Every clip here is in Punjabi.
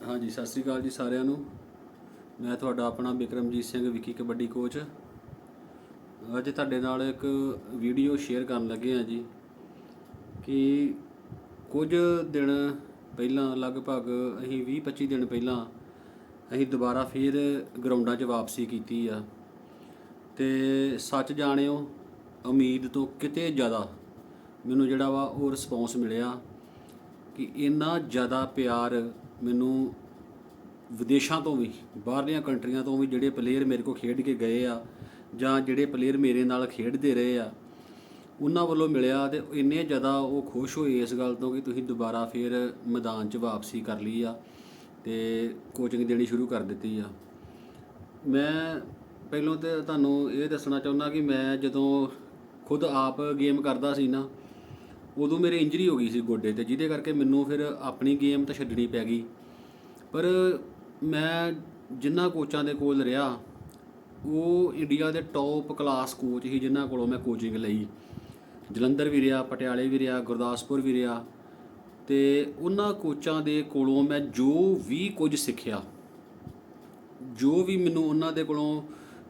ਹਾਂਜੀ, ਸਤਿ ਸ੍ਰੀ ਅਕਾਲ ਜੀ ਸਾਰਿਆਂ ਨੂੰ। ਮੈਂ ਤੁਹਾਡਾ ਆਪਣਾ ਬਿਕਰਮਜੀਤ ਸਿੰਘ, ਵਿੱਕੀ ਕਬੱਡੀ ਕੋਚ ਅੱਜ ਤੁਹਾਡੇ ਨਾਲ ਇੱਕ ਵੀਡੀਓ ਸ਼ੇਅਰ ਕਰਨ ਲੱਗੇ ਹਾਂ ਜੀ ਕਿ ਕੁਝ ਦਿਨ ਪਹਿਲਾਂ, ਲਗਭਗ ਅਸੀਂ 20-25 ਦਿਨ ਪਹਿਲਾਂ ਅਸੀਂ ਦੁਬਾਰਾ ਫੇਰ ਗਰਾਊਂਡਾਂ 'ਚ ਵਾਪਸੀ ਕੀਤੀ ਆ। ਤੇ ਸੱਚ ਜਾਣਿਓ, ਉਮੀਦ ਤੋਂ ਕਿਤੇ ਜ਼ਿਆਦਾ ਮੈਨੂੰ ਜਿਹੜਾ ਵਾ ਉਹ ਰਿਸਪੌਂਸ ਮਿਲਿਆ ਕਿ ਇੰਨਾ ਜ਼ਿਆਦਾ ਪਿਆਰ ਮੈਨੂੰ ਵਿਦੇਸ਼ਾਂ ਤੋਂ ਵੀ, ਬਾਹਰਲੀਆਂ ਕੰਟਰੀਆਂ ਤੋਂ ਵੀ ਜਿਹੜੇ ਪਲੇਅਰ ਮੇਰੇ ਕੋਲ ਖੇਡ ਕੇ ਗਏ ਆ ਜਾਂ ਜਿਹੜੇ ਪਲੇਅਰ ਮੇਰੇ ਨਾਲ ਖੇਡਦੇ ਰਹੇ ਆ, ਉਹਨਾਂ ਵੱਲੋਂ ਮਿਲਿਆ ਤੇ ਇੰਨੇ ਜ਼ਿਆਦਾ ਉਹ ਖੁਸ਼ ਹੋਏ ਇਸ ਗੱਲ ਤੋਂ ਕਿ ਤੁਸੀਂ ਦੁਬਾਰਾ ਫੇਰ ਮੈਦਾਨ 'ਚ ਵਾਪਸੀ ਕਰ ਲਈ ਆ ਤੇ ਕੋਚਿੰਗ ਦੇਣੀ ਸ਼ੁਰੂ ਕਰ ਦਿੱਤੀ ਆ। ਮੈਂ ਪਹਿਲਾਂ ਤੇ ਤੁਹਾਨੂੰ ਇਹ ਦੱਸਣਾ ਚਾਹੁੰਦਾ ਕਿ ਮੈਂ ਜਦੋਂ ਖੁਦ ਆਪ ਗੇਮ ਕਰਦਾ ਸੀ ਨਾ, ਉਦੋਂ ਮੇਰੇ ਇੰਜਰੀ ਹੋ ਗਈ ਸੀ ਗੋਡੇ ਤੇ, ਜਿਹਦੇ ਕਰਕੇ ਮੈਨੂੰ ਫਿਰ ਆਪਣੀ ਗੇਮ ਤਾਂ ਛੱਡਣੀ ਪੈ ਗਈ। ਪਰ ਮੈਂ ਜਿਨ੍ਹਾਂ ਕੋਚਾਂ ਦੇ ਕੋਲ ਰਿਹਾ, ਉਹ ਇੰਡੀਆ ਦੇ ਟੌਪ ਕਲਾਸ ਕੋਚ ਹੀ ਜਿਨ੍ਹਾਂ ਕੋਲੋਂ ਮੈਂ ਕੋਚਿੰਗ ਲਈ। ਜਲੰਧਰ ਵੀ ਰਿਹਾ, ਪਟਿਆਲੇ ਵੀ ਰਿਹਾ, ਗੁਰਦਾਸਪੁਰ ਵੀ ਰਿਹਾ ਤੇ ਉਹਨਾਂ ਕੋਚਾਂ ਦੇ ਕੋਲੋਂ ਮੈਂ ਜੋ ਵੀ ਕੁਝ ਸਿੱਖਿਆ, ਜੋ ਵੀ ਮੈਨੂੰ ਉਹਨਾਂ ਦੇ ਕੋਲੋਂ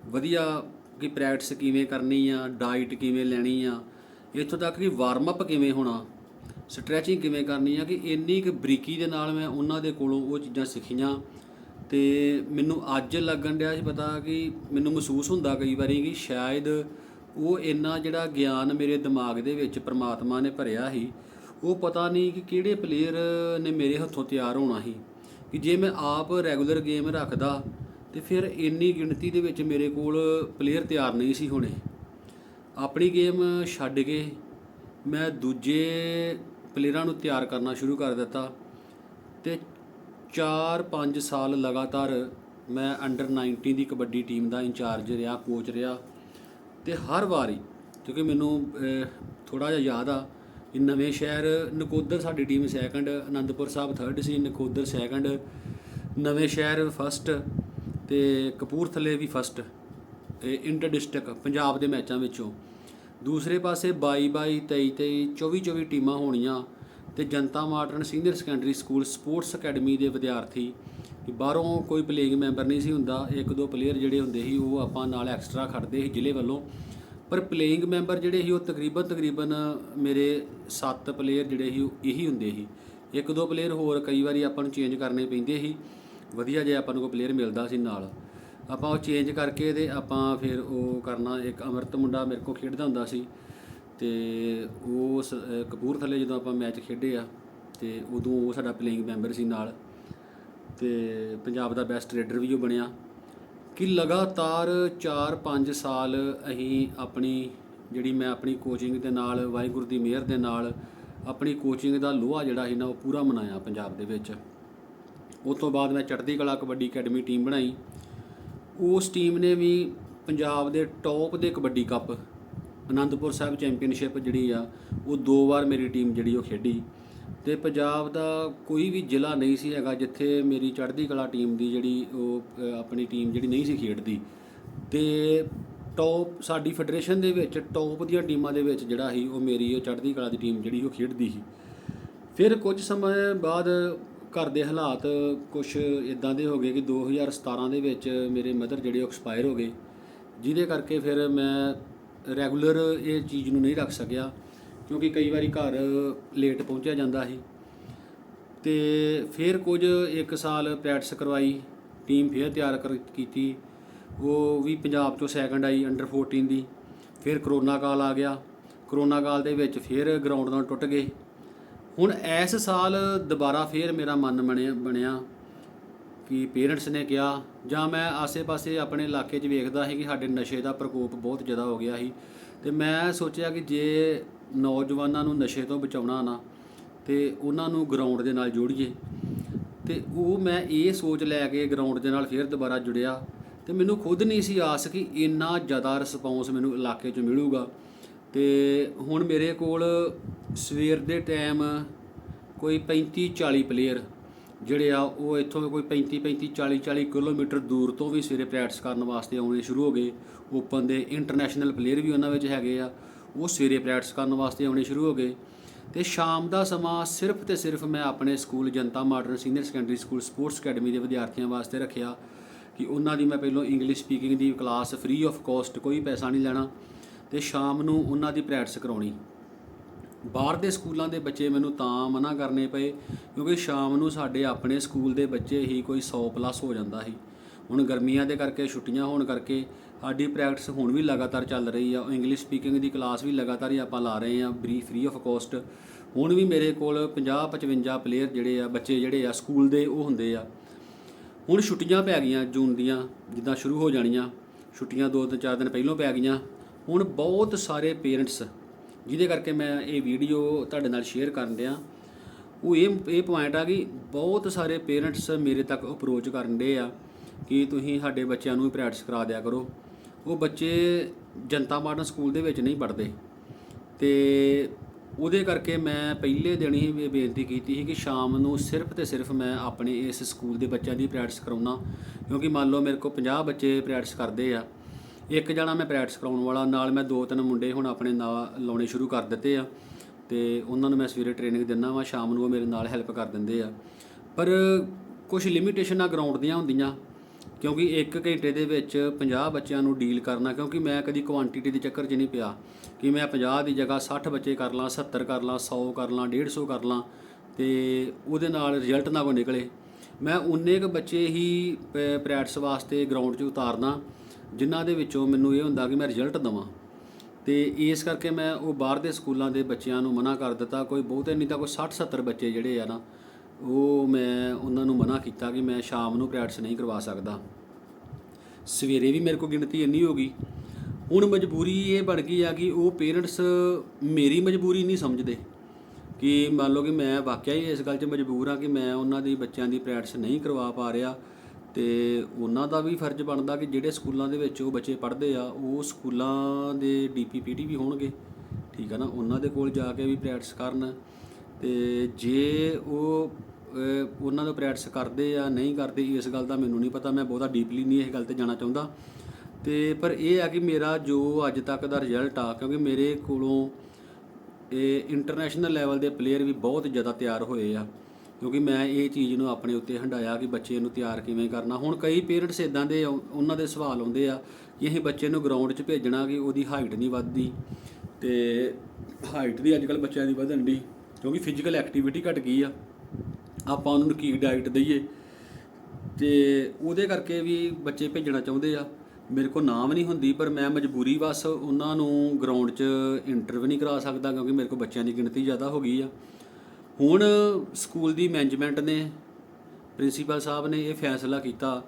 ਵਧੀਆ ਕਿ ਪ੍ਰੈਕਟਿਸ ਕਿਵੇਂ ਕਰਨੀ ਆ ਡਾਈਟ ਕਿਵੇਂ ਲੈਣੀ ਆ, ਇੱਥੋਂ ਤੱਕ ਕਿ ਵਾਰਮ ਅਪ ਕਿਵੇਂ ਹੋਣਾ ਸਟ੍ਰੈਚਿੰਗ ਕਿਵੇਂ ਕਰਨੀ ਆ ਕਿ ਇੰਨੀ ਕੁ ਬਰੀਕੀ ਦੇ ਨਾਲ ਮੈਂ ਉਹਨਾਂ ਦੇ ਕੋਲੋਂ ਉਹ ਚੀਜ਼ਾਂ ਸਿੱਖੀਆਂ। ਤੇ ਮੈਨੂੰ ਅੱਜ ਲੱਗਣ ਡਿਆ ਸੀ ਪਤਾ ਕਿ ਮੈਨੂੰ ਮਹਿਸੂਸ ਹੁੰਦਾ ਕਈ ਵਾਰੀ ਕਿ ਸ਼ਾਇਦ ਉਹ ਇੰਨਾ ਜਿਹੜਾ ਗਿਆਨ ਮੇਰੇ ਦਿਮਾਗ ਦੇ ਵਿੱਚ ਪ੍ਰਮਾਤਮਾ ਨੇ ਭਰਿਆ ਸੀ, ਉਹ ਪਤਾ ਨਹੀਂ ਕਿ ਕਿਹੜੇ ਪਲੇਅਰ ਨੇ ਮੇਰੇ ਹੱਥੋਂ ਤਿਆਰ ਹੋਣਾ ਸੀ। ਕਿ ਜੇ ਮੈਂ ਆਪ ਰੈਗੂਲਰ ਗੇਮ ਰੱਖਦਾ ਤੇ ਫਿਰ ਇੰਨੀ ਗਿਣਤੀ ਦੇ ਵਿੱਚ ਮੇਰੇ ਕੋਲ ਪਲੇਅਰ ਤਿਆਰ ਨਹੀਂ ਸੀ ਹੋਣੇ। ਆਪਣੀ ਗੇਮ ਛੱਡ ਕੇ ਮੈਂ ਦੂਜੇ ਪਲੇਅਰਾਂ ਨੂੰ ਤਿਆਰ ਕਰਨਾ ਸ਼ੁਰੂ ਕਰ ਦਿੱਤਾ ਤੇ 4-5 ਸਾਲ ਲਗਾਤਾਰ ਮੈਂ ਅੰਡਰ 19 ਦੀ ਕਬੱਡੀ ਟੀਮ ਦਾ ਇੰਚਾਰਜ ਰਿਹਾ ਕੋਚ ਰਿਹਾ ਤੇ ਹਰ ਵਾਰੀ, ਕਿਉਂਕਿ ਮੈਨੂੰ ਥੋੜਾ ਜਿਹਾ ਯਾਦ ਆ ਕਿ ਨਵੇਂ ਸ਼ਹਿਰ, ਨਕੋਦਰ ਸਾਡੀ team second Anandpur Sahib third ਸੀ, ਨਕੋਦਰ ਸੈਕੰਡ ਨਵੇਂ ਸ਼ਹਿਰ ਫਸਟ ਤੇ ਕਪੂਰਥਲੇ ਵੀ ਫਸਟ ਇੰਟਰ ਡਿਸਟ੍ਰਿਕਟ ਪੰਜਾਬ ਦੇ ਮੈਚਾਂ ਵਿੱਚੋਂ। ਦੂਸਰੇ ਪਾਸੇ 22 22 23 23 24 24 ਟੀਮਾਂ ਹੋਣੀਆਂ ਤੇ Janta modern senior secondary school sports academy ਦੇ ਵਿਦਿਆਰਥੀ ਬਾਹਰੋਂ ਕੋਈ ਪਲੇਇੰਗ ਮੈਂਬਰ ਨਹੀਂ ਸੀ ਹੁੰਦਾ, ਇੱਕ ਦੋ ਪਲੇਅਰ ਜਿਹੜੇ ਹੁੰਦੇ ਸੀ ਉਹ ਆਪਾਂ ਨਾਲ ਐਕਸਟਰਾ ਖੜਦੇ ਸੀ ਜ਼ਿਲ੍ਹੇ ਵੱਲੋਂ। ਪਰ ਪਲੇਇੰਗ ਮੈਂਬਰ ਜਿਹੜੇ ਸੀ ਉਹ ਤਕਰੀਬਨ ਤਕਰੀਬਨ ਮੇਰੇ 7 ਪਲੇਅਰ ਜਿਹੜੇ ਸੀ ਇਹੀ ਹੁੰਦੇ ਸੀ। ਇੱਕ ਦੋ ਪਲੇਅਰ ਹੋਰ ਕਈ ਵਾਰੀ ਆਪਾਂ ਨੂੰ ਚੇਂਜ ਕਰਨੇ ਪੈਂਦੇ ਸੀ। ਵਧੀਆ ਜੇ ਆਪਾਂ ਨੂੰ ਕੋਈ ਪਲੇਅਰ ਮਿਲਦਾ ਸੀ ਨਾਲ। ਆਪਾਂ ਉਹ ਚੇਂਜ ਕਰਕੇ ਤੇ ਆਪਾਂ ਫਿਰ ਉਹ ਕਰਨਾ, ਇੱਕ ਅਮਰਤ ਮੁੰਡਾ ਮੇਰੇ ਕੋਲ ਖੇਡਦਾ ਹੁੰਦਾ ਸੀ ਤੇ ਉਹ ਸ- ਅਹ ਕਪੂਰਥਲੇ ਜਦੋਂ ਆਪਾਂ ਮੈਚ ਖੇਡੇ ਆ ਤੇ ਉਦੋਂ ਉਹ ਸਾਡਾ ਪਲੇਇੰਗ ਮੈਂਬਰ ਸੀ ਨਾਲ ਤੇ ਪੰਜਾਬ ਦਾ ਬੈਸਟ ਰੇਡਰ ਵੀ ਉਹ ਬਣਿਆ ਕਿ ਲਗਾਤਾਰ 4-5 ਸਾਲ ਅਸੀਂ ਆਪਣੀ ਜਿਹੜੀ ਮੈਂ ਆਪਣੀ ਕੋਚਿੰਗ ਦੇ ਨਾਲ, ਵਾਹਿਗੁਰੂ ਦੀ ਮਿਹਰ ਦੇ ਨਾਲ ਆਪਣੀ ਕੋਚਿੰਗ ਦਾ ਲੋਹਾ ਜਿਹੜਾ ਸੀ ਨਾ ਉਹ ਪੂਰਾ ਮਨਾਇਆ ਪੰਜਾਬ ਦੇ ਵਿੱਚ। ਉਸ ਤੋਂ ਬਾਅਦ ਮੈਂ ਚੜ੍ਹਦੀ ਕਲਾ ਕਬੱਡੀ ਅਕੈਡਮੀ ਟੀਮ ਬਣਾਈ। ਉਸ ਟੀਮ ਨੇ ਵੀ ਪੰਜਾਬ ਦੇ ਟੌਪ ਦੇ ਕਬੱਡੀ ਕੱਪ ਅਨੰਦਪੁਰ ਸਾਹਿਬ ਚੈਂਪੀਅਨਸ਼ਿਪ ਜਿਹੜੀ ਆ, ਉਹ ਦੋ ਵਾਰ ਮੇਰੀ ਟੀਮ ਜਿਹੜੀ ਉਹ ਖੇਡੀ। ਤੇ ਪੰਜਾਬ ਦਾ ਕੋਈ ਵੀ ਜ਼ਿਲ੍ਹਾ ਨਹੀਂ ਸੀ ਹੈਗਾ ਜਿੱਥੇ ਮੇਰੀ ਚੜ੍ਹਦੀ ਕਲਾ ਟੀਮ ਦੀ ਜਿਹੜੀ ਉਹ ਆਪਣੀ ਟੀਮ ਜਿਹੜੀ ਨਹੀਂ ਸੀ ਖੇਡਦੀ। ਤੇ ਟੌਪ ਸਾਡੀ ਫੈਡਰੇਸ਼ਨ ਦੇ ਵਿੱਚ ਟੌਪ ਦੀਆਂ ਟੀਮਾਂ ਦੇ ਵਿੱਚ ਜਿਹੜਾ ਸੀ, ਉਹ ਮੇਰੀ ਉਹ ਚੜ੍ਹਦੀ ਕਲਾ ਦੀ ਟੀਮ ਜਿਹੜੀ ਉਹ ਖੇਡਦੀ ਸੀ। ਫਿਰ ਕੁਝ ਸਮੇਂ ਬਾਅਦ ਘਰ ਦੇ ਹਾਲਾਤ ਕੁਝ ਇਦਾਂ ਦੇ ਹੋ ਗਏ ਕਿ 2017 ਦੇ ਵਿੱਚ ਮੇਰੇ ਮਦਰ ਜਿਹੜੇ ਐਕਸਪਾਇਰ ਹੋ ਗਏ, ਜਿਹਦੇ ਕਰਕੇ ਫਿਰ ਮੈਂ ਰੈਗੂਲਰ ਇਹ ਚੀਜ਼ ਨੂੰ ਨਹੀਂ ਰੱਖ ਸਕਿਆ, ਕਿਉਂਕਿ ਕਈ ਵਾਰੀ ਘਰ ਲੇਟ ਪਹੁੰਚਿਆ ਜਾਂਦਾ ਸੀ। ਤੇ ਫਿਰ ਕੁਝ ਇੱਕ ਸਾਲ ਪ੍ਰੈਕਟਿਸ ਕਰਵਾਈ, ਟੀਮ ਫਿਰ ਤਿਆਰ ਕਰ ਕੀਤੀ। ਉਹ ਵੀ ਪੰਜਾਬ ਚੋਂ ਸੈਕੰਡ ਆਈ ਅੰਡਰ 14 ਦੀ। ਫਿਰ ਕਰੋਨਾ ਕਾਲ ਆ ਗਿਆ। ਕਰੋਨਾ ਕਾਲ ਦੇ ਵਿੱਚ ਫਿਰ ਗਰਾਊਂਡ ਨਾਲ ਟੁੱਟ ਗਏ। ਹੁਣ ਇਸ ਸਾਲ ਦੁਬਾਰਾ ਫੇਰ ਮੇਰਾ ਮਨ ਬਣਿਆ ਬਣਿਆ ਕਿ ਪੇਰੈਂਟਸ ਨੇ ਕਿਹਾ ਜਾਂ ਮੈਂ ਆਸੇ-ਪਾਸੇ ਆਪਣੇ ਇਲਾਕੇ 'ਚ ਵੇਖਦਾ ਸੀ ਕਿ ਸਾਡੇ ਨਸ਼ੇ ਦਾ ਪ੍ਰਕੋਪ ਬਹੁਤ ਜ਼ਿਆਦਾ ਹੋ ਗਿਆ ਸੀ ਤੇ ਮੈਂ ਸੋਚਿਆ ਕਿ ਜੇ ਨੌਜਵਾਨਾਂ ਨੂੰ ਨਸ਼ੇ ਤੋਂ ਬਚਾਉਣਾ ਨਾ ਤੇ ਉਹਨਾਂ ਨੂੰ ਗਰਾਊਂਡ ਦੇ ਨਾਲ ਜੋੜੀਏ ਤੇ ਉਹ ਮੈਂ ਇਹ ਸੋਚ ਲੈ ਕੇ ਗਰਾਊਂਡ ਦੇ ਨਾਲ ਫੇਰ ਦੁਬਾਰਾ ਜੁੜਿਆ ਤੇ ਮੈਨੂੰ ਖੁਦ ਨਹੀਂ ਸੀ ਆਸ ਕਿ ਇੰਨਾ ਜ਼ਿਆਦਾ ਰਿਸਪੌਂਸ ਮੈਨੂੰ ਇਲਾਕੇ 'ਚ ਮਿਲੂਗਾ ਤੇ ਹੁਣ ਮੇਰੇ ਕੋਲ ਸਵੇਰ ਦੇ ਟਾਈਮ ਕੋਈ 35 40 ਪਲੇਅਰ ਜਿਹੜੇ ਆ, ਉਹ ਇੱਥੋਂ ਕੋਈ 35 35 40 40 ਕਿਲੋਮੀਟਰ ਦੂਰ ਤੋਂ ਵੀ ਸਵੇਰੇ ਪ੍ਰੈਕਟਿਸ ਕਰਨ ਵਾਸਤੇ ਆਉਣੇ ਸ਼ੁਰੂ ਹੋ ਗਏ। ਓਪਨ ਦੇ ਇੰਟਰਨੈਸ਼ਨਲ ਪਲੇਅਰ ਵੀ ਉਹਨਾਂ ਵਿੱਚ ਹੈਗੇ ਆ, ਉਹ ਸਵੇਰੇ ਪ੍ਰੈਕਟਿਸ ਕਰਨ ਵਾਸਤੇ ਆਉਣੇ ਸ਼ੁਰੂ ਹੋ ਗਏ। ਤੇ ਸ਼ਾਮ ਦਾ ਸਮਾਂ ਸਿਰਫ ਤੇ ਸਿਰਫ ਮੈਂ ਆਪਣੇ school Janta modern senior secondary school sports academy ਦੇ ਵਿਦਿਆਰਥੀਆਂ ਵਾਸਤੇ ਰੱਖਿਆ ਕਿ ਉਹਨਾਂ ਦੀ ਮੈਂ ਪਹਿਲਾਂ ਇੰਗਲਿਸ਼ ਸਪੀਕਿੰਗ ਦੀ ਕਲਾਸ ਫ੍ਰੀ ਆਫ ਕਾਸਟ ਕੋਈ ਪੈਸਾ ਨਹੀਂ ਲੈਣਾ ਤੇ ਸ਼ਾਮ ਨੂੰ ਉਹਨਾਂ ਦੀ ਪ੍ਰੈਕਟਿਸ ਕਰਾਉਣੀ। ਬਾਹਰ ਦੇ ਸਕੂਲਾਂ ਦੇ ਬੱਚੇ ਮੈਨੂੰ ਤਾਂ ਮਨਾ ਕਰਨੇ ਪਏ, ਕਿਉਂਕਿ ਸ਼ਾਮ ਨੂੰ ਸਾਡੇ ਆਪਣੇ ਸਕੂਲ ਦੇ ਬੱਚੇ ਹੀ ਕੋਈ 100 ਪਲੱਸ ਹੋ ਜਾਂਦਾ ਸੀ। ਹੁਣ ਗਰਮੀਆਂ ਦੇ ਕਰਕੇ ਛੁੱਟੀਆਂ ਹੋਣ ਕਰਕੇ ਸਾਡੀ ਪ੍ਰੈਕਟਿਸ ਹੁਣ ਵੀ ਲਗਾਤਾਰ ਚੱਲ ਰਹੀ ਆ ਇੰਗਲਿਸ਼ ਸਪੀਕਿੰਗ ਦੀ ਕਲਾਸ ਵੀ ਲਗਾਤਾਰ ਹੀ ਆਪਾਂ ਲਾ ਰਹੇ ਆ ਬਰੀ ਫ੍ਰੀ ਆਫ ਕੋਸਟ ਹੁਣ ਵੀ ਮੇਰੇ ਕੋਲ 50 55 ਪਲੇਅਰ ਜਿਹੜੇ ਆ, ਬੱਚੇ ਜਿਹੜੇ ਆ ਸਕੂਲ ਦੇ, ਉਹ ਹੁੰਦੇ ਆ। ਹੁਣ ਛੁੱਟੀਆਂ ਪੈ ਗਈਆਂ ਜੂਨ ਦੀਆਂ, ਜਿੱਦਾਂ ਸ਼ੁਰੂ ਹੋ ਜਾਣੀਆਂ। ਛੁੱਟੀਆਂ ਦੋ ਤੋਂ ਚਾਰ ਦਿਨ ਪਹਿਲਾਂ ਪੈ ਗਈਆਂ। ਹੁਣ ਬਹੁਤ ਸਾਰੇ ਪੇਰੈਂਟਸ ਜਿਹਦੇ ਕਰਕੇ ਮੈਂ ਇਹ ਵੀਡੀਓ ਤੁਹਾਡੇ ਨਾਲ ਸ਼ੇਅਰ ਕਰਨ ਡਿਆ। ਉਹ ਇਹ ਇਹ ਪੁਆਇੰਟ ਆ ਕਿ ਬਹੁਤ ਸਾਰੇ ਪੇਰੈਂਟਸ ਮੇਰੇ ਤੱਕ ਅਪਰੋਚ ਕਰਨ ਦੇ ਆ ਕਿ ਤੁਸੀਂ ਸਾਡੇ ਬੱਚਿਆਂ ਨੂੰ ਪ੍ਰੈਕਟਿਸ ਕਰਾ ਦਿਆ ਕਰੋ। ਉਹ ਬੱਚੇ ਜਨਤਾ ਮਾਡਰਨ ਸਕੂਲ ਦੇ ਵਿੱਚ ਨਹੀਂ ਪੜ੍ਹਦੇ। ਤੇ ਉਹਦੇ ਕਰਕੇ ਮੈਂ ਪਹਿਲੇ ਦਿਨ ਹੀ ਬੇਨਤੀ ਕੀਤੀ ਸੀ ਕਿ ਸ਼ਾਮ ਨੂੰ ਸਿਰਫ ਤੇ ਸਿਰਫ ਮੈਂ ਆਪਣੇ ਇਸ ਸਕੂਲ ਦੇ ਬੱਚਿਆਂ ਦੀ ਪ੍ਰੈਕਟਿਸ ਕਰਾਉਣਾ ਕਿਉਂਕਿ ਮੰਨ ਲਓ ਮੇਰੇ ਕੋਲ 50 ਬੱਚੇ ਪ੍ਰੈਕਟਿਸ ਕਰਦੇ ਆ। ਇੱਕ ਜਣਾ ਮੈਂ ਪ੍ਰੈਕਟਿਸ ਕਰਾਉਣ ਵਾਲਾ, ਨਾਲ ਮੈਂ ਦੋ ਤਿੰਨ ਮੁੰਡੇ ਹੁਣ ਆਪਣੇ ਨਾਲ ਲਾਉਣੇ ਸ਼ੁਰੂ ਕਰ ਦਿੱਤੇ ਆ। ਤੇ ਉਹਨਾਂ ਨੂੰ ਮੈਂ ਸਵੇਰੇ ਟ੍ਰੇਨਿੰਗ ਦਿੰਦਾ ਵਾਂ, ਸ਼ਾਮ ਨੂੰ ਉਹ ਮੇਰੇ ਨਾਲ ਹੈਲਪ ਕਰ ਦਿੰਦੇ ਆ। ਪਰ ਕੁਝ ਲਿਮਿਟੇਸ਼ਨਾਂ ਗਰਾਊਂਡ ਦੀਆਂ ਹੁੰਦੀਆਂ, ਕਿਉਂਕਿ 1 ਘੰਟੇ ਦੇ ਵਿੱਚ 50 ਬੱਚਿਆਂ ਨੂੰ ਡੀਲ ਕਰਨਾ, ਕਿਉਂਕਿ ਮੈਂ ਕਦੀ ਕੁਆਂਟੀਟੀ ਦੇ ਚੱਕਰ 'ਚ ਨਹੀਂ ਪਿਆ ਕਿ ਮੈਂ 50 ਦੀ ਜਗ੍ਹਾ 60 ਬੱਚੇ ਕਰ ਲਾਂ 70 ਕਰ ਲਾਂ 100 ਕਰ ਲਾਂ 150 ਕਰ ਲਾਂ, ਤੇ ਉਹਦੇ ਨਾਲ ਰਿਜ਼ਲਟ ਨਾ ਕੋ ਨਿਕਲੇ। ਮੈਂ ਉਨੇ ਕੁ ਬੱਚੇ ਹੀ ਪ੍ਰੈਕਟਿਸ ਵਾਸਤੇ ਗਰਾਊਂਡ 'ਚ ਉਤਾਰਨਾ। ਜਿਨ੍ਹਾਂ ਦੇ ਵਿੱਚੋਂ ਮੈਨੂੰ ਇਹ ਹੁੰਦਾ ਕਿ ਮੈਂ ਰਿਜ਼ਲਟ ਦਵਾਂ। ਤੇ ਇਸ ਕਰਕੇ ਮੈਂ ਉਹ ਬਾਹਰ ਦੇ ਸਕੂਲਾਂ ਦੇ ਬੱਚਿਆਂ ਨੂੰ ਮਨਾ ਕਰ ਦਿੱਤਾ। ਕੋਈ ਬਹੁਤੇ ਨਹੀਂ ਤਾਂ ਕੋਈ 60 70 ਬੱਚੇ ਜਿਹੜੇ ਆ ਨਾ, ਉਹ ਮੈਂ ਉਹਨਾਂ ਨੂੰ ਮਨਾ ਕੀਤਾ ਕਿ ਮੈਂ ਸ਼ਾਮ ਨੂੰ ਪ੍ਰੈਕਟਿਸ ਨਹੀਂ ਕਰਵਾ ਸਕਦਾ। ਸਵੇਰੇ ਵੀ ਮੇਰੇ ਕੋਲ ਗਿਣਤੀ ਇੰਨੀ ਹੋ ਗਈ। ਹੁਣ ਮਜਬੂਰੀ ਇਹ ਬਣ ਗਈ ਆ ਕਿ ਉਹ ਪੇਰੈਂਟਸ ਮੇਰੀ ਮਜਬੂਰੀ ਨਹੀਂ ਸਮਝਦੇ ਕਿ ਮੰਨ ਲਓ ਕਿ ਮੈਂ ਵਾਕਿਆ ਹੀ ਇਸ ਗੱਲ 'ਚ ਮਜਬੂਰ ਆ ਕਿ ਮੈਂ ਉਹਨਾਂ ਦੀ ਬੱਚਿਆਂ ਦੀ ਪ੍ਰੈਕਟਿਸ ਨਹੀਂ ਕਰਵਾ ਪਾ ਰਿਹਾ। ਅਤੇ ਉਹਨਾਂ ਦਾ ਵੀ ਫਰਜ਼ ਬਣਦਾ ਕਿ ਜਿਹੜੇ ਸਕੂਲਾਂ ਦੇ ਵਿੱਚ ਉਹ ਬੱਚੇ ਪੜ੍ਹਦੇ ਆ, ਉਹ ਸਕੂਲਾਂ ਦੇ ਡੀਪੀਪੀਟੀ ਵੀ ਹੋਣਗੇ। ਠੀਕ ਆ ਨਾ? ਉਹਨਾਂ ਦੇ ਕੋਲ ਜਾ ਕੇ ਵੀ ਪ੍ਰੈਕਟਿਸ ਕਰਨ। ਤੇ ਜੇ ਉਹ ਉਹਨਾਂ ਦਾ ਪ੍ਰੈਕਟਿਸ ਕਰਦੇ ਆ, ਨਹੀਂ ਕਰਦੇ, ਇਸ ਗੱਲ ਦਾ ਮੈਨੂੰ ਨਹੀਂ ਪਤਾ। ਮੈਂ ਬਹੁਤਾ ਡੀਪਲੀ ਨਹੀਂ ਇਹ ਗੱਲ ਤੇ ਜਾਣਾ ਚਾਹੁੰਦਾ। ਤੇ ਪਰ ਇਹ ਆ ਕਿ ਮੇਰਾ ਜੋ ਅੱਜ ਤੱਕ ਦਾ ਰਿਜ਼ਲਟ ਆ, ਕਿਉਂਕਿ ਮੇਰੇ ਕੋਲੋਂ ਇਹ ਇੰਟਰਨੈਸ਼ਨਲ ਲੈਵਲ ਦੇ ਪਲੇਅਰ ਵੀ ਬਹੁਤ ਜ਼ਿਆਦਾ ਤਿਆਰ ਹੋਏ ਆ। ਕਿਉਂਕਿ ਮੈਂ ਇਹ ਚੀਜ਼ ਨੂੰ ਆਪਣੇ ਉੱਤੇ ਹੰਡਾਇਆ ਕਿ ਬੱਚੇ ਨੂੰ ਤਿਆਰ ਕਿਵੇਂ ਕਰਨਾ। ਹੁਣ ਕਈ ਪੇਰੈਂਟਸ ਇਦਾਂ ਦੇ ਆਉ- ਉਹਨਾਂ ਦੇ ਸਵਾਲ ਆਉਂਦੇ ਆ ਕਿ ਅਸੀਂ ਬੱਚੇ ਨੂੰ ਗਰਾਊਂਡ 'ਚ ਭੇਜਣਾ ਕਿ ਉਹਦੀ ਹਾਈਟ ਨਹੀਂ ਵੱਧਦੀ ਤੇ ਹਾਈਟ ਦੀ ਅੱਜਕੱਲ ਬੱਚਿਆਂ ਦੀ ਵਧਣ ਦੀ ਕਿਉਂਕਿ ਫਿਜ਼ੀਕਲ ਐਕਟੀਵਿਟੀ ਘਟ ਗਈ ਆ। ਆਪਾਂ ਉਹਨਾਂ ਨੂੰ ਕੀ ਡਾਈਟ ਦਈਏ ਤੇ ਉਹਦੇ ਕਰਕੇ ਵੀ ਬੱਚੇ ਭੇਜਣਾ ਚਾਹੁੰਦੇ ਆ। ਮੇਰੇ ਕੋਲ ਨਾਮ ਨਹੀਂ ਹੁੰਦੀ, ਪਰ ਮੈਂ ਮਜਬੂਰੀ ਬਸ ਉਹਨਾਂ ਨੂੰ ਗਰਾਊਂਡ 'ਚ ਇੰਟਰਵਿਊ ਨਹੀਂ ਕਰਾ ਸਕਦਾ, ਕਿਉਂਕਿ ਮੇਰੇ ਕੋਲ ਬੱਚਿਆਂ ਦੀ ਗਿਣਤੀ ਜ਼ਿਆਦਾ ਹੋ ਗਈ ਆ। ਹੁਣ ਸਕੂਲ ਦੀ ਮੈਨੇਜਮੈਂਟ ਨੇ, ਪ੍ਰਿੰਸੀਪਲ ਸਾਹਿਬ ਨੇ ਇਹ ਫੈਸਲਾ ਕੀਤਾ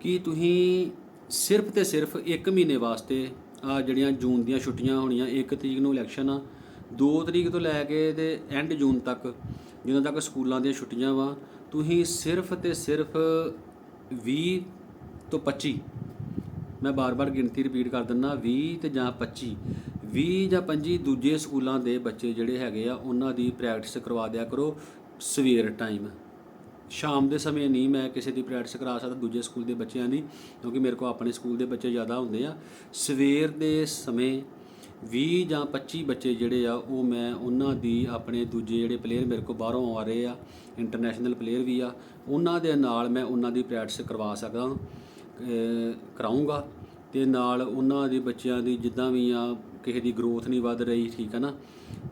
ਕਿ ਤੁਸੀਂ ਸਿਰਫ ਤੇ ਸਿਰਫ 1 ਮਹੀਨੇ ਵਾਸਤੇ ਆ ਜਿਹੜੀਆਂ ਜੂਨ ਦੀਆਂ ਛੁੱਟੀਆਂ ਹੋਣੀਆਂ 1 ਤਰੀਕ ਨੂੰ ਇਲੈਕਸ਼ਨ ਆ 2 ਤਰੀਕ ਤੋਂ ਲੈ ਕੇ ਤੇ ਐਂਡ ਜੂਨ ਤੱਕ ਜਦੋਂ ਤੱਕ ਸਕੂਲਾਂ ਦੀਆਂ ਛੁੱਟੀਆਂ ਵਾ, ਤੁਸੀਂ ਸਿਰਫ ਤੇ ਸਿਰਫ 20 ਤੋਂ 25 ਮੈਂ ਬਾਰ-ਬਾਰ ਗਿਣਤੀ ਰਿਪੀਟ ਕਰ ਦਿੰਦਾ 20 ਤੇ ਜਾਂ 25 20 ਜਾਂ 25 ਦੂਜੇ ਸਕੂਲਾਂ ਦੇ ਬੱਚੇ ਜਿਹੜੇ ਹੈਗੇ ਆ, ਉਹਨਾਂ ਦੀ ਪ੍ਰੈਕਟਿਸ ਕਰਵਾ ਦਿਆ ਕਰੋ ਸਵੇਰ ਟਾਈਮ ਸ਼ਾਮ ਦੇ ਸਮੇਂ ਨਹੀਂ ਮੈਂ ਕਿਸੇ ਦੀ ਪ੍ਰੈਕਟਿਸ ਕਰਾ ਸਕਦਾ, ਦੂਜੇ ਸਕੂਲ ਦੇ ਬੱਚਿਆਂ ਦੀ, ਕਿਉਂਕਿ ਮੇਰੇ ਕੋਲ ਆਪਣੇ ਸਕੂਲ ਦੇ ਬੱਚੇ ਜ਼ਿਆਦਾ ਹੁੰਦੇ ਆ। ਸਵੇਰ ਦੇ ਸਮੇਂ 20 ਜਾਂ 25 ਬੱਚੇ ਜਿਹੜੇ ਆ, ਉਹ ਮੈਂ ਉਹਨਾਂ ਦੀ ਆਪਣੇ ਦੂਜੇ ਜਿਹੜੇ ਪਲੇਅਰ ਮੇਰੇ ਕੋਲ ਬਾਹਰੋਂ ਆ ਰਹੇ ਆ ਇੰਟਰਨੈਸ਼ਨਲ ਪਲੇਅਰ ਵੀ ਆ, ਉਹਨਾਂ ਦੇ ਨਾਲ ਮੈਂ ਉਹਨਾਂ ਦੀ ਪ੍ਰੈਕਟਿਸ ਕਰਵਾ ਸਕਦਾ ਅਹ ਕਰਾਊਂਗਾ। ਤੇ ਨਾਲ ਉਹਨਾਂ ਦੇ ਬੱਚਿਆਂ ਦੀ ਜਿੱਦਾਂ ਵੀ ਆ ਕਿਸੇ ਦੀ ਗਰੋਥ ਨਹੀਂ ਵੱਧ ਰਹੀ, ਠੀਕ ਹੈ ਨਾ?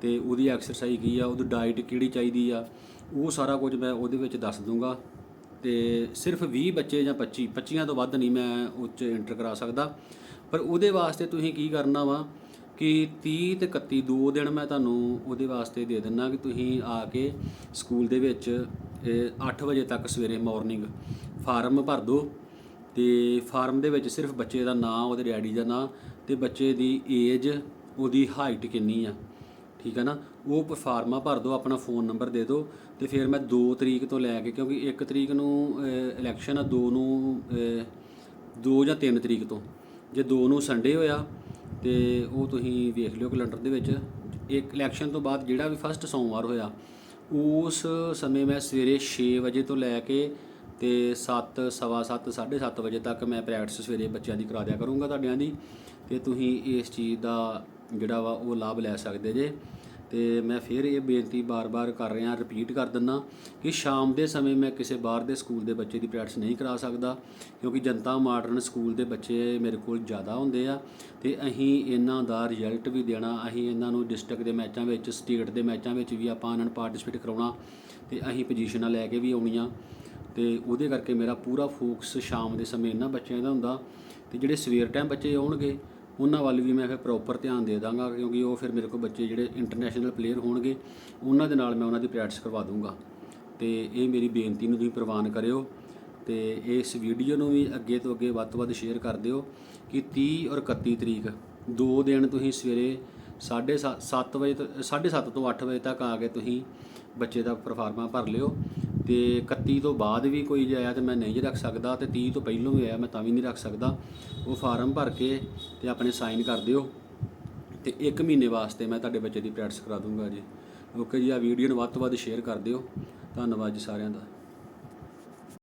ਤੇ ਉਹਦੀ ਐਕਸਰਸਾਈਜ਼ ਕੀ ਆ, ਉਹਦੀ ਡਾਈਟ ਕਿਹੜੀ ਚਾਹੀਦੀ ਆ? ਉਹ ਸਾਰਾ ਕੁਝ ਮੈਂ ਉਹਦੇ ਵਿੱਚ ਦੱਸ ਦੂੰਗਾ ਤੇ ਸਿਰਫ 20 ਬੱਚੇ ਜਾਂ 25 25 ਤੋਂ ਵੱਧ ਨਹੀਂ ਮੈਂ ਉਹ 'ਚ ਐਂਟਰ ਕਰਾ ਸਕਦਾ। ਪਰ ਉਹਦੇ ਵਾਸਤੇ ਤੁਸੀਂ ਕੀ ਕਰਨਾ ਵਾ ਕਿ 30 ਤੇ 31 ਦੋ ਦਿਨ ਮੈਂ ਤੁਹਾਨੂੰ ਉਹਦੇ ਵਾਸਤੇ ਦੇ ਦਿੰਨਾ ਕਿ ਤੁਸੀਂ ਆ ਕੇ ਸਕੂਲ ਦੇ ਵਿੱਚ 8 ਵਜੇ ਤੱਕ ਸਵੇਰੇ ਮਾਰਨਿੰਗ ਫਾਰਮ ਭਰ ਦਿਓ ਤੇ ਫਾਰਮ ਦੇ ਵਿੱਚ ਸਿਰਫ ਬੱਚੇ ਦਾ ਨਾਂ, ਉਹਦੇ ਡੈਡੀ ਦਾ ਨਾਂ ਤੇ ਬੱਚੇ ਦੀ ਏਜ ਉਹਦੀ ਹਾਈਟ ਕਿੰਨੀ ਆ, ਠੀਕ ਹੈ ਨਾ? ਉਹ ਫਾਰਮਾ ਭਰ ਦਿਓ ਆਪਣਾ ਫੋਨ ਨੰਬਰ ਦੇ ਦਿਓ ਤੇ ਫਿਰ ਮੈਂ 2 ਤਰੀਕ ਤੋਂ ਲੈ ਕੇ, ਕਿਉਂਕਿ 1 ਤਰੀਕ ਨੂੰ ਇਲੈਕਸ਼ਨ ਆ 2 ਨੂੰ 2 ਜਾਂ 3 ਤਰੀਕ ਤੋਂ। ਜੇ 2 ਨੂੰ ਸੰਡੇ ਹੋਇਆ ਤੇ ਉਹ ਤੁਸੀਂ ਵੇਖ ਲਿਓ ਕੈਲੰਡਰ ਦੇ ਵਿੱਚ। ਇੱਕ ਇਲੈਕਸ਼ਨ ਤੋਂ ਬਾਅਦ ਜਿਹੜਾ ਵੀ ਫਸਟ ਸੋਮਵਾਰ ਹੋਇਆ, ਉਸ ਸਮੇਂ ਮੈਂ ਸਵੇਰੇ 6 ਵਜੇ ਤੋਂ ਲੈ ਕੇ ਤੇ 7 ਸਵਾ 7 7:30 ਵਜੇ ਤੱਕ ਮੈਂ ਪ੍ਰੈਕਟਿਸ ਸਵੇਰੇ ਬੱਚਿਆਂ ਦੀ ਕਰਾ ਦਿਆ ਕਰੂੰਗਾ, ਤੁਹਾਡਿਆਂ ਦੀ। ਤੇ ਤੁਸੀਂ ਇਸ ਚੀਜ਼ ਦਾ ਜਿਹੜਾ ਵਾ ਉਹ ਲਾਭ ਲੈ ਸਕਦੇ ਜੇ। ਤੇ ਮੈਂ ਫਿਰ ਇਹ ਬੇਨਤੀ ਬਾਰ-ਬਾਰ ਕਰ ਰਿਹਾ ਰਿਪੀਟ ਕਰ ਦਿੰਦਾ ਕਿ ਸ਼ਾਮ ਦੇ ਸਮੇਂ ਮੈਂ ਕਿਸੇ ਬਾਹਰ ਦੇ ਸਕੂਲ ਦੇ ਬੱਚੇ ਦੀ ਪ੍ਰੈਕਟਿਸ ਨਹੀਂ ਕਰਾ ਸਕਦਾ, ਕਿਉਂਕਿ ਜਨਤਾ ਮਾਡਰਨ ਸਕੂਲ ਦੇ ਬੱਚੇ ਮੇਰੇ ਕੋਲ ਜ਼ਿਆਦਾ ਹੁੰਦੇ ਆ ਤੇ ਅਸੀਂ ਇਹਨਾਂ ਦਾ ਰਿਜ਼ਲਟ ਵੀ ਦੇਣਾ, ਅਸੀਂ ਇਹਨਾਂ ਨੂੰ ਡਿਸਟ੍ਰਿਕਟ ਦੇ ਮੈਚਾਂ ਵਿੱਚ ਸਟੇਟ ਦੇ ਮੈਚਾਂ ਵਿੱਚ ਵੀ ਆਪਾਂ ਇਹਨਾਂ ਨੂੰ ਪਾਰਟਿਸਿਪੇਟ ਕਰਾਉਣਾ ਤੇ ਅਸੀਂ ਪੋਜੀਸ਼ਨਾਂ ਲੈ ਕੇ ਵੀ ਆਉਣੀਆਂ। ਤੇ ਉਹਦੇ ਕਰਕੇ ਮੇਰਾ ਪੂਰਾ ਫੋਕਸ ਸ਼ਾਮ ਦੇ ਸਮੇਂ ਇਹਨਾਂ ਬੱਚਿਆਂ ਦਾ ਹੁੰਦਾ ਤੇ ਜਿਹੜੇ ਸਵੇਰ ਟਾਈਮ ਬੱਚੇ ਆਉਣਗੇ ਉਹਨਾਂ ਵੱਲ ਵੀ ਮੈਂ ਫਿਰ ਪ੍ਰੋਪਰ ਧਿਆਨ ਦੇ ਦਾਂਗਾ ਕਿਉਂਕਿ ਉਹ ਫਿਰ ਮੇਰੇ ਕੋਲ ਬੱਚੇ ਜਿਹੜੇ ਇੰਟਰਨੈਸ਼ਨਲ ਪਲੇਅਰ ਹੋਣਗੇ, ਉਹਨਾਂ ਦੇ ਨਾਲ ਮੈਂ ਉਹਨਾਂ ਦੀ ਪ੍ਰੈਕਟਿਸ ਕਰਵਾ ਦੂੰਗਾ ਤੇ ਇਹ ਮੇਰੀ ਬੇਨਤੀ ਨੂੰ ਤੁਸੀਂ ਪ੍ਰਵਾਨ ਕਰਿਓ ਤੇ ਇਸ ਵੀਡੀਓ ਨੂੰ ਵੀ ਅੱਗੇ ਤੋਂ ਅੱਗੇ ਵੱਧ ਤੋਂ ਵੱਧ ਸ਼ੇਅਰ ਕਰ ਦਿਓ ਕਿ 30 ਔਰ 31 ਤਰੀਕ, ਦੋ ਦਿਨ ਤੁਸੀਂ ਸਵੇਰੇ 7:30 ਵਜੇ ਤੋਂ 7:30 ਤੋਂ 8 ਵਜੇ ਤੱਕ ਆ ਕੇ ਤੁਸੀਂ ਬੱਚੇ ਦਾ ਪਰਫਾਰਮਾ ਭਰ ਲਿਓ। ਤੇ 31 ਤੋਂ ਬਾਅਦ ਵੀ ਕੋਈ ਜੇ ਆਇਆ ਤੇ ਮੈਂ ਨਹੀਂ ਰੱਖ ਸਕਦਾ ਤੇ 30 ਤੋਂ ਪਹਿਲਾਂ ਵੀ ਆਇਆ ਮੈਂ ਤਾਂ ਵੀ ਨਹੀਂ ਰੱਖ ਸਕਦਾ। ਉਹ ਫਾਰਮ ਭਰ ਕੇ ਤੇ ਆਪਣੇ ਸਾਈਨ ਕਰ ਦਿਓ ਤੇ 1 ਮਹੀਨੇ ਵਾਸਤੇ ਮੈਂ ਤੁਹਾਡੇ ਬੱਚੇ ਦੀ ਪ੍ਰੈਕਟਿਸ ਕਰਾ ਦੂੰਗਾ ਜੀ। ਓਕੇ ਜੀ ਆ ਵੀਡੀਓ ਨੂੰ ਵੱਧ ਤੋਂ ਵੱਧ ਸ਼ੇਅਰ ਕਰ ਦਿਓ। ਧੰਨਵਾਦ ਜੀ ਸਾਰਿਆਂ ਦਾ।